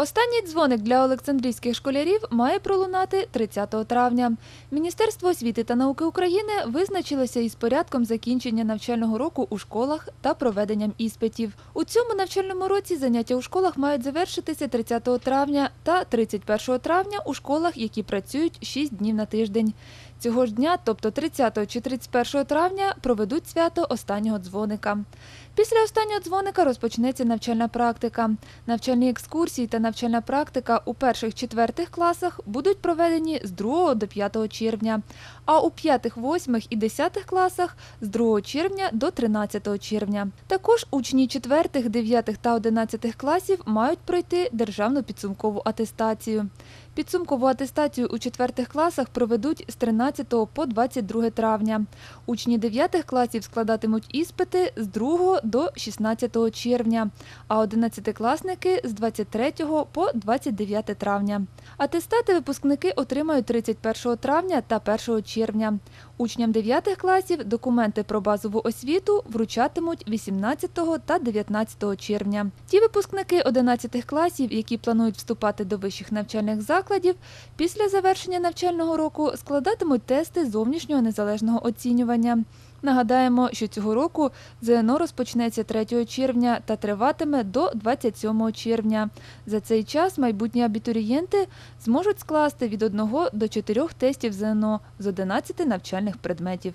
Останній дзвоник для олександрійських школярів має пролунати 30 травня. Міністерство освіти та науки України визначилося із порядком закінчення навчального року у школах та проведенням іспитів. У цьому навчальному році заняття у школах мають завершитися 30 травня та 31 травня у школах, які працюють 6 днів на тиждень. Цього ж дня, тобто 30 чи 31 травня, проведуть свято останнього дзвоника. Після останнього дзвоника розпочнеться навчальна практика. Навчальні екскурсії та навчальна практика у перших-четвертих класах будуть проведені з 2 до 5 червня, а у п'ятих, восьмих і десятих класах з 2 червня до 13 червня. Також учні 4, 9 та 11 класів мають пройти державну підсумкову атестацію. Підсумкову атестацію у четвертих класах проведуть з 13 по 22 травня. Учні 9 класів складатимуть іспити з 2 до 16 червня, а 11-класники з 23 по 29 травня. Атестати випускники отримають 31 травня та 1 червня. Учням 9 класів документи про базову освіту вручатимуть 18 та 19 червня. Ті випускники 11 класів, які планують вступати до вищих навчальних закладів, після завершення навчального року складатимуть тести зовнішнього незалежного оцінювання. Нагадаємо, що цього року ЗНО розпочнеться 3 червня та триватиме до 27 червня. За цей час майбутні абітурієнти зможуть скласти від 1 до 4 тестів ЗНО з 11 навчальних предметів.